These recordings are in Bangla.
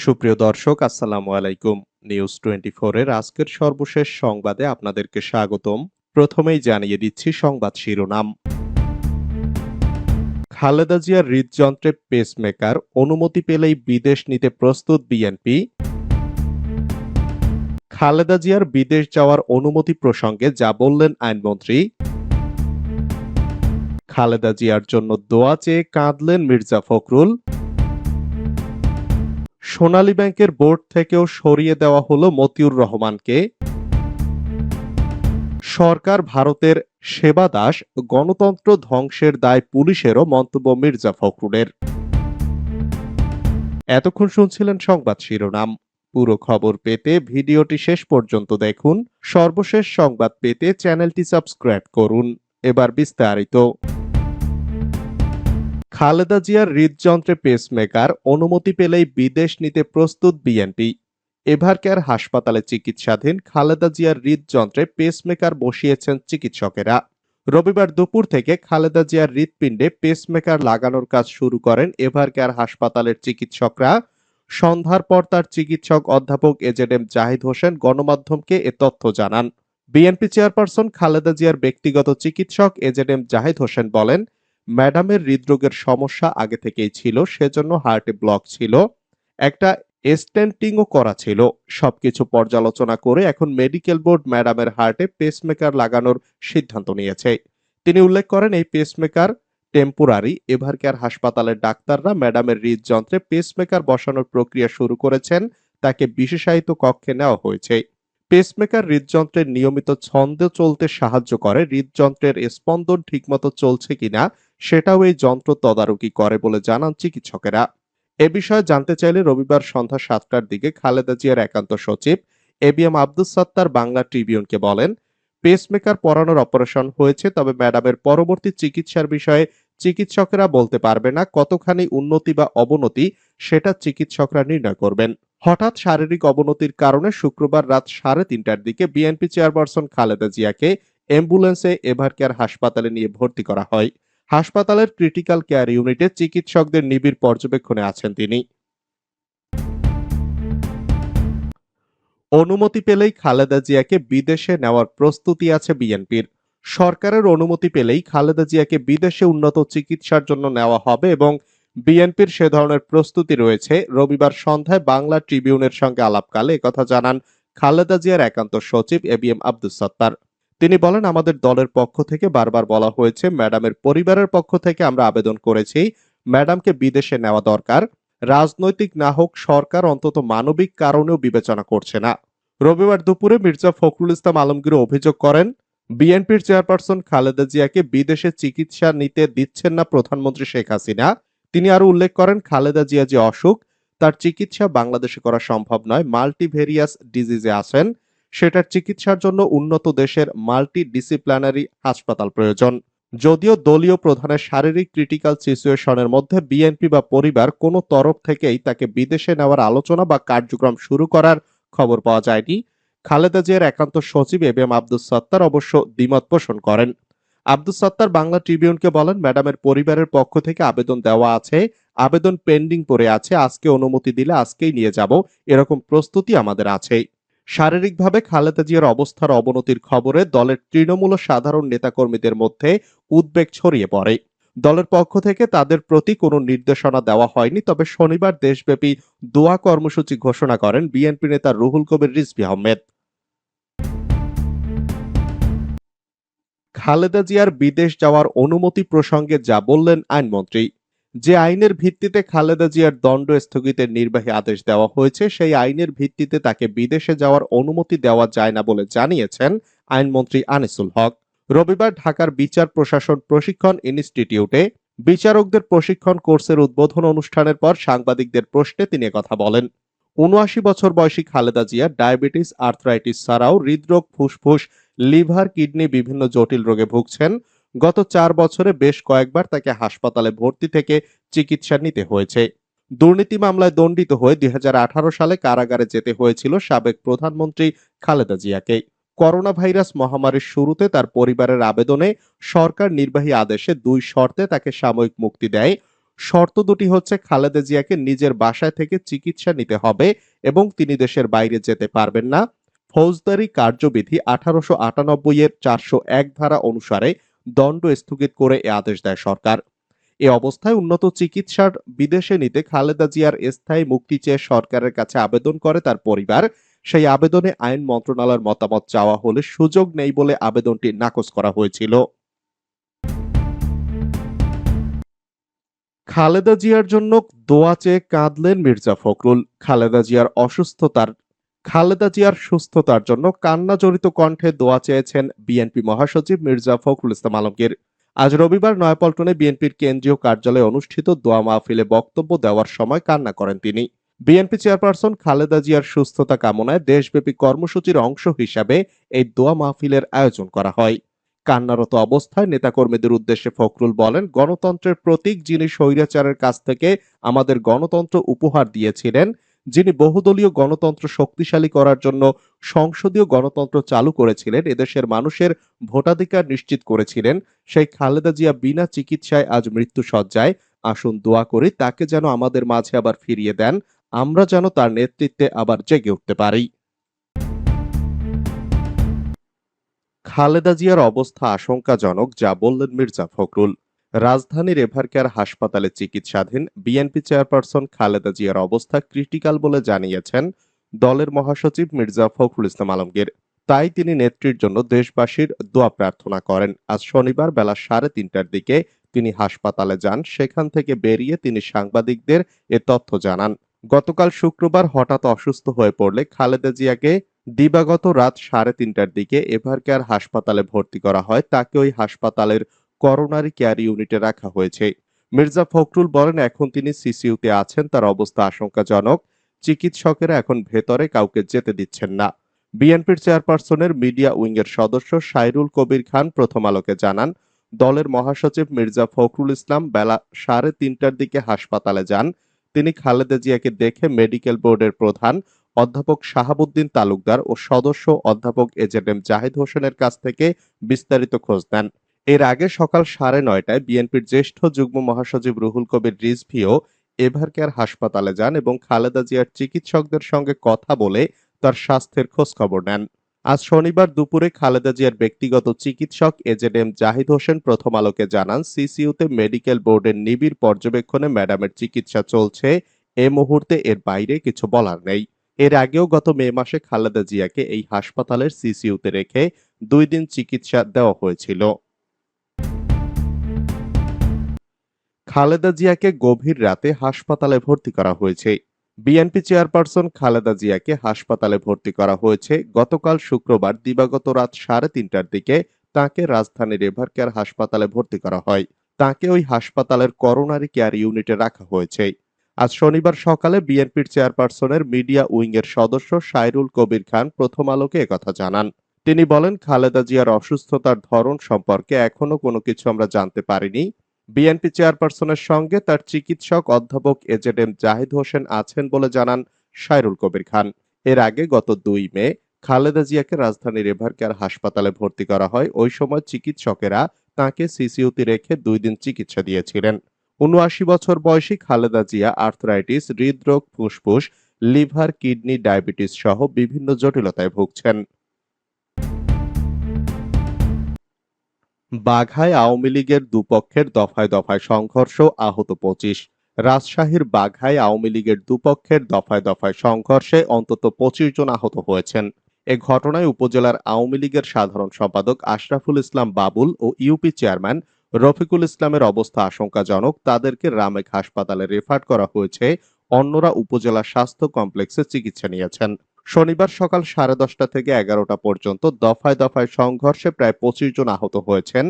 সুপ্রিয় দর্শক, আসসালামু আলাইকুম। নিউজ টোয়েন্টি এর আজকের সর্বশেষ সংবাদে আপনাদেরকে স্বাগতম। প্রথমেই জানিয়ে দিচ্ছি সংবাদ শিরোনাম। খালেদা জিয়ার হৃদযন্ত্রে পেসমেকার অনুমতি পেলেই বিদেশ নিতে প্রস্তুত বিএনপি খালেদা জিয়ার বিদেশ যাওয়ার অনুমতি প্রসঙ্গে যা বললেন আইনমন্ত্রী। খালেদা জিয়ার জন্য দোয়া চেয়ে কাঁদলেন মির্জা ফখরুল। সোনালী ব্যাংকের বোর্ড থেকেও সরিয়ে দেওয়া হলো মতিউর রহমানকে। সরকার ভারতের সেবা দাস, গণতন্ত্র ধ্বংসের দায় পুলিশেরও মন্তব্য মির্জা ফখরুলের। এতক্ষণ শুনছিলেন সংবাদ শিরোনাম। পুরো খবর পেতে ভিডিওটি শেষ পর্যন্ত দেখুন। সর্বশেষ সংবাদ পেতে চ্যানেলটি সাবস্ক্রাইব করুন। এবার বিস্তারিত। খালেদা জিয়ার হৃদযন্ত্রে পেসমেকার অনুমতি পেলেই বিদেশ নিতে প্রস্তুত বিএনপি। এভারকেয়ার হাসপাতালে চিকিৎসাধীন খালেদা জিয়ার হৃদযন্ত্রে পেসমেকার বসিয়েছেন চিকিৎসকেরা। রবিবার দুপুর থেকে খালেদা জিয়ার হৃৎপিণ্ডে পেসমেকার লাগানোর কাজ শুরু করেন এভারকেয়ার হাসপাতালের চিকিৎসকরা। সন্ধ্যার পর তার চিকিৎসক অধ্যাপক এজেডএম জাহিদ হোসেন গণমাধ্যমকে এ তথ্য জানান। বিএনপি চেয়ারপারসন খালেদা জিয়ার ব্যক্তিগত চিকিৎসক এজেডএম জাহিদ হোসেন বলেন ম্যাডামের হৃদরোগের সমস্যা আগে থেকেই ছিল, সেজন্য হার্টে ব্লক ছিল। একটা স্টেন্টিংও করা ছিল। সবকিছু পর্যালোচনা করে এখন মেডিকেল বোর্ড ম্যাডামের হার্টে পেসমেকার লাগানোর সিদ্ধান্ত নিয়েছে। তিনি উল্লেখ করেন, এই পেসমেকার টেম্পোরারি এভারকেয়ার হাসপাতালের ডাক্তাররা ম্যাডামের হৃদযন্ত্রে পেসমেকার বসানোর প্রক্রিয়া শুরু করেছেন। তাকে বিশেষায়িত কক্ষে নেওয়া হয়েছে। পেসমেকার হৃদযন্ত্রের নিয়মিত ছন্দে চলতে সাহায্য করে। হৃদযন্ত্রের স্পন্দন ঠিকমতো চলছে কিনা, সেটাও এই যন্ত্র তদারকি করে বলে জানান চিকিৎসকেরা। এ বিষয়ে জানতে চাইলে রবিবার সন্ধ্যা সাতটার দিকে খালেদা জিয়ার একান্ত সচিব এবিএম আব্দুস সাত্তার বাংলা ট্রিবিউনকে বলেন পেসমেকার পরানোর অপারেশন হয়েছে, তবে ম্যাডামের পরবর্তী চিকিৎসার বিষয়ে চিকিৎসকেরা বলতে পারবে না কতখানি উন্নতি বা অবনতি, সেটা চিকিৎসকরা নির্ণয় করবেন। হঠাৎ শারীরিক অবনতির কারণে শুক্রবার রাত সাড়ে তিনটার দিকে বিএনপি চেয়ারপারসন খালেদা জিয়াকে অ্যাম্বুলেন্সে এভারকেয়ার হাসপাতালে নিয়ে ভর্তি করা হয়। হাসপাতালের ক্রিটিক্যাল কেয়ার ইউনিটে চিকিৎসকদের নিবিড় পর্যবেক্ষণে আছেন তিনি। অনুমতি পেলেই খালেদা জিয়াকে বিদেশে নেওয়ার প্রস্তুতি আছে বিএনপির। সরকারের অনুমতি পেলেই খালেদা জিয়াকে বিদেশে উন্নত চিকিৎসার জন্য নেওয়া হবে এবং বিএনপির সে ধরনের প্রস্তুতি রয়েছে। রবিবার সন্ধ্যায় বাংলা ট্রিবিউনের সঙ্গে আলাপকালে একথা জানান খালেদা জিয়ার একান্ত সচিব এবিএম আব্দুস সত্তার। তিনি বলেন, আমাদের দলের পক্ষ থেকে বারবার বলা হয়েছে, ম্যাডামের পরিবারের পক্ষ থেকে আমরা আবেদন করেছি, ম্যাডামকে বিদেশে নেওয়া দরকার। রাজনৈতিক না হোক, সরকার অন্তত মানবিক কারণেও বিবেচনা করছে না। রবিবার দুপুরে মির্জা ফখরুল ইসলাম আলমগীর অভিযোগ করেন, বিএনপির চেয়ারপারসন খালেদা জিয়াকে বিদেশে চিকিৎসা নিতে দিচ্ছেন না প্রধানমন্ত্রী শেখ হাসিনা। তিনি আরও উল্লেখ করেন, খালেদা জিয়া যে অসুখ, তার চিকিৎসা বাংলাদেশে করা সম্ভব নয়, মাল্টিভেরিয়াস ডিজিজে আছেন, সেটার চিকিৎসার জন্য উন্নত দেশের মাল্টি ডিসিপ্লিনারি হাসপাতাল প্রয়োজন। যদিও দলীয় প্রধানের শারীরিক ক্রিটিক্যাল সিচুয়েশনের মধ্যে বিএনপি বা পরিবার কোনো তরফ থেকেই তাকে বিদেশে নেওয়ার আলোচনা বা কার্যক্রম শুরু করার খবর পাওয়া যায়নি। খালেদা জিয়ার একান্ত সচিব এম আব্দুস সত্তার অবশ্য দ্বিমত পোষণ করেন। আব্দুস সত্তার বাংলা ট্রিবিউনকে বলেন, ম্যাডামের পরিবারের পক্ষ থেকে আবেদন দেওয়া আছে, আবেদন পেন্ডিং পড়ে আছে, আজকে অনুমতি দিলে আজকেই নিয়ে যাব, এরকম প্রস্তুতি আমাদের আছে। শারীরিকভাবে খালেদা জিয়ার অবস্থার অবনতির খবরে দলের তৃণমূল সাধারণ নেতাকর্মীদের মধ্যে উদ্বেগ ছড়িয়ে পড়ে। দলের পক্ষ থেকে তাদের প্রতি কোনো নির্দেশনা দেওয়া হয়নি, তবে শনিবার দেশব্যাপী দোয়া কর্মসূচি ঘোষণা করেন বিএনপি নেতা রুহুল কবির রিজভি আহমেদ। খালেদা জিয়ার বিদেশ যাওয়ার অনুমতি প্রসঙ্গে যা বললেন আইনমন্ত্রী। যে আইনের ভিত্তিতে খালেদা জিয়ার দণ্ড স্থগিতের নির্বাহী আদেশ দেওয়া হয়েছে, সেই আইনের ভিত্তিতে তাকে বিদেশে যাওয়ার অনুমতি দেওয়া যায় না বলে জানিয়েছেন আইনমন্ত্রী আনিসুল হক। রবিবার ঢাকার বিচার প্রশাসন প্রশিক্ষণ ইনস্টিটিউটে বিচারকদের প্রশিক্ষণ কোর্সের উদ্বোধন অনুষ্ঠানের পর সাংবাদিকদের প্রশ্নে তিনি কথা বলেন, উনআশি বছর বয়সী খালেদা জিয়া ডায়াবেটিস, আর্থ্রাইটিস ছাড়াও হৃদরোগ, ফুসফুস লিভার, কিডনি বিভিন্ন জটিল রোগে ভুগছেন। গত চার বছরে বেশ কয়েকবার তাকে হাসপাতালে ভর্তি থেকে চিকিৎসা নিতে হয়েছে। দুর্নীতি মামলায় দণ্ডিত হয়ে দুই সালে কারাগারে যেতে হয়েছিল সাবেক প্রধানমন্ত্রী খালেদা জিয়াকে। করোনা ভাইরাস মহামারীর শুরুতে তার পরিবারের আবেদনে সরকার নির্বাহী আদেশে দুই শর্তে তাকে সাময়িক মুক্তি দেয়। শর্ত দুটি হচ্ছে খালেদা জিয়াকে নিজের বাসায় থেকে চিকিৎসা নিতে হবে এবং তিনি দেশের বাইরে যেতে পারবেন না। ফৌজদারি কার্যবিধি আঠারোশো আটানব্বই এর চারশো এক ধারা অনুসারে দণ্ড স্থগিত করে এ আদেশ দেয় সরকার। এ অবস্থায় উন্নত চিকিৎসার বিদেশে নিতে খালেদা জিয়ার স্থায়ী মুক্তি চেয়ে সরকারের কাছে আবেদন করে তার পরিবার। সেই আবেদনে আইন মন্ত্রণালয়ের মতামত চাওয়া হলে সুযোগ নেই বলে আবেদনটি নাকচ করা হয়েছিল। খালেদা জিয়ার জন্য দোয়া চেয়ে কাঁদলেন মির্জা ফখরুল। খালেদা জিয়ার অসুস্থতার খালেদা জিয়ার সুস্থতার জন্য কান্না জড়িত কণ্ঠে দোয়া চেয়েছেন বিএনপি মহাসচিব মির্জা ফখরুল ইসলাম আলমগীর। আজ রবিবার নয়াপল্টনে বিএনপির কেন্দ্রীয় কার্যালয়ে অনুষ্ঠিত দোয়া মাহফিলে বক্তব্য দেওয়ার সময় কান্না করেন তিনি। বিএনপি চেয়ারপারসন খালেদা জিয়ার সুস্থতা কামনায় দেশব্যাপী কর্মসূচির অংশ হিসাবে এই দোয়া মাহফিলের আয়োজন করা হয়। কান্নারত অবস্থায় নেতাকর্মীদের উদ্দেশ্যে ফখরুল বলেন, গণতন্ত্রের প্রতীক যিনি স্বৈরাচারের কাছ থেকে আমাদের গণতন্ত্র উপহার দিয়েছিলেন যিনি বহুদলীয় গণতন্ত্র শক্তিশালী করার জন্য সংসদীয় গণতন্ত্র চালু করেছিলেন, এদেশের মানুষের ভোটাধিকার নিশ্চিত করেছিলেন, সেই খালেদা জিয়া বিনা চিকিৎসায় আজ মৃত্যু সজ্জায় আসুন দোয়া করি, তাকে যেন আমাদের মাঝে আবার ফিরিয়ে দেন, আমরা যেন তার নেতৃত্বে আবার জেগে উঠতে পারি। খালেদা জিয়ার অবস্থা আশঙ্কাজনক, যা বললেন মির্জা ফখরুল। রাজধানীর এভারকেয়ার হাসপাতালে চিকিৎসাধীন বিএনপি চেয়ারপারসন খালেদা জিয়ার অবস্থা ক্রিটিক্যাল বলে জানিয়েছেন দলের মহাসচিব মির্জা ফখরুল ইসলাম আলমগীর। তাই তিনি নেত্রীর জন্য দেশবাসীর দোয়া প্রার্থনা করেন। আজ শনিবার বেলা সাড়ে তিনটার দিকে তিনি হাসপাতালে যান। সেখান থেকে বেরিয়ে তিনি সাংবাদিকদের এ তথ্য জানান। গতকাল শুক্রবার হঠাৎ অসুস্থ হয়ে পড়লে খালেদা জিয়াকে দিবাগত রাত সাড়ে তিনটার দিকে এভারকেয়ার হাসপাতালে ভর্তি করা হয়। তাকে ওই হাসপাতালের করোনারি কেয়ার ইউনিটে রাখা হয়েছে। মির্জা ফখরুল বলেন, এখন তিনি সিসিইউতে আছেন, তার অবস্থা আশঙ্কাজনক। চিকিৎসকেরা এখন ভেতরে, কাউকে যেতে দিচ্ছেন না। বিএনপির চেয়ারপারসনের মিডিয়া উইংয়ের সদস্য সাইরুল কবির খান প্রথম আলোকে জানান, দলের মহাসচিব মির্জা ফখরুল ইসলাম বেলা সাড়ে তিনটার দিকে হাসপাতালে যান। তিনি খালেদা জিয়াকে দেখে মেডিকেল বোর্ডের প্রধান, অধ্যাপক শাহাবুদ্দিন তালুকদার ও সদস্য অধ্যাপক এজেড এম জাহিদ হোসেনের কাছ থেকে বিস্তারিত খোঁজ নেন। এর আগে সকাল সাড়ে নয়টায় বিএনপির জ্যেষ্ঠ যুগ্ম মহাসচিব রুহুল কবির রিজভিও এভারকেয়ার হাসপাতালে যান এবং খালেদা জিয়ার চিকিৎসকদের সঙ্গে কথা বলে তার স্বাস্থ্যের খোঁজ খবর নেন। আজ শনিবার দুপুরে খালেদা জিয়ার ব্যক্তিগত চিকিৎসক এজেড এম জাহিদ হোসেন প্রথম আলোকে জানান সিসিইউতে মেডিকেল বোর্ডের নিবিড় পর্যবেক্ষণে ম্যাডামের চিকিৎসা চলছে। এ মুহূর্তে এর বাইরে কিছু বলার নেই। এর আগেও গত মে মাসে খালেদা জিয়াকে এই হাসপাতালের সিসিইউতে রেখে দুই দিন চিকিৎসা দেওয়া হয়েছিল। খালেদা জিয়াকে গভীর রাতে হাসপাতালে ভর্তি করা হয়েছে। বিএনপি চেয়ারপারসন খালেদা জিয়াকে হাসপাতালে ভর্তি করা হয়েছে। গতকাল শুক্রবার দিবাগত রাত সাড়ে তিনটার দিকে তাকে রাজধানীর এভারকেয়ার হাসপাতালে ভর্তি করা হয়। তাকে ওই হাসপাতালের করোনারি কেয়ার ইউনিটে রাখা হয়েছে। আজ শনিবার সকালে বিএনপির চেয়ারপারসনের মিডিয়া উইংয়ের সদস্য সাইরুল কবির খান প্রথম আলোকে একথা জানান। তিনি বলেন, খালেদা জিয়ার অসুস্থতার ধরন সম্পর্কে এখনও কোনো কিছু আমরা জানতে পারিনি। বিএনপি চেয়ারপারসনের সঙ্গে তার চিকিৎসক অধ্যাপক এজেড এম জাহিদ হোসেন আছেন বলে জানান সাইরুল কবির খান। এর আগে গত দুই মে খালেদা জিয়াকে রাজধানীর এভারকেয়ার হাসপাতালে ভর্তি করা হয়, ওই সময় চিকিৎসকেরা তাকে সিসিউতে রেখে দুই দিন চিকিৎসা দিয়েছিলেন। উনআশি বছর বয়সী খালেদা জিয়া আর্থরাইটিস, হৃদরোগ, ফুসফুস, লিভার, কিডনি, ডায়াবেটিস সহ বিভিন্ন জটিলতায় ভুগছেন। বাঘায় আওয়ামী লীগের দুপক্ষের দফায় দফায় সংঘর্ষ, আহত পঁচিশ। রাজশাহীর বাঘায় আওয়ামী লীগের দুপক্ষের দফায় দফায় সংঘর্ষে অন্তত পঁচিশ জন আহত হয়েছেন। এ ঘটনায় উপজেলার আওয়ামী লীগের সাধারণ সম্পাদক আশরাফুল ইসলাম বাবুল ও ইউপি চেয়ারম্যান রফিকুল ইসলামের অবস্থা আশঙ্কাজনক। তাদেরকে রামেক হাসপাতালে রেফার করা হয়েছে। অন্যরা উপজেলা স্বাস্থ্য কমপ্লেক্সে চিকিৎসা নিয়েছেন। শনিবার সকাল সাড়ে দশটা থেকে এগারোটা পর্যন্ত দফায় দফায় সংঘর্ষে প্রায় পঁচিশ জন আহত হয়েছেন।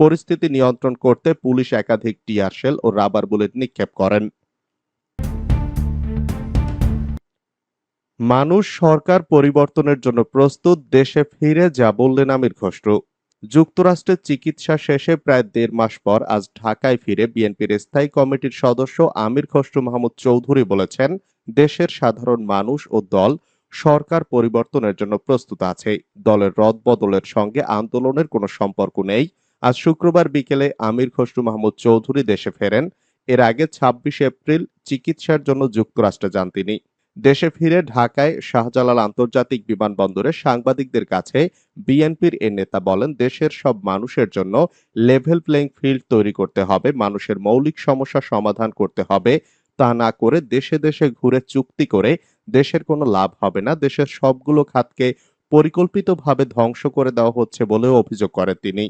পরিস্থিতি নিয়ন্ত্রণ করতে পুলিশ একাধিক টিয়ার শেল ও রাবার বুলেট নিক্ষেপ করেন। মানুষ সরকার পরিবর্তনের জন্য প্রস্তুত, দেশে ফিরে যা বললেন আমির খসরু। যুক্তরাষ্ট্রের চিকিৎসা শেষে প্রায় দেড় মাস পর আজ ঢাকায় ফিরে বিএনপির স্থায়ী কমিটির সদস্য আমির খসরু মাহমুদ চৌধুরী বলেছেন, দেশের সাধারণ মানুষ ও দল সরকার পরিবর্তনের জন্য প্রস্তুত আছে। দলের রদবদলের সঙ্গে আন্দোলনের কোনো সম্পর্ক নেই। আজ শুক্রবার বিকেলে আমির খসরু মাহমুদ চৌধুরী দেশে ফেরেন। এর আগে ছাব্বিশে এপ্রিল চিকিৎসার জন্য যুক্তরাষ্ট্রে যান তিনি। দেশে ফিরে ঢাকায় শাহজালাল আন্তর্জাতিক বিমানবন্দরে সাংবাদিকদের কাছে বিএনপির এ নেতা বলেন, দেশের সব মানুষের জন্য লেভেল প্লেইং ফিল্ড তৈরি করতে হবে। মানুষের মৌলিক সমস্যা সমাধান করতে হবে। তা না করে দেশে দেশে ঘুরে চুক্তি করে দেশের কোনো লাভ হবে না। দেশের সবগুলো খাতকে পরিকল্পিতভাবে ধ্বংস করে দেওয়া হচ্ছে বলেও অভিযোগ করেন তিনি।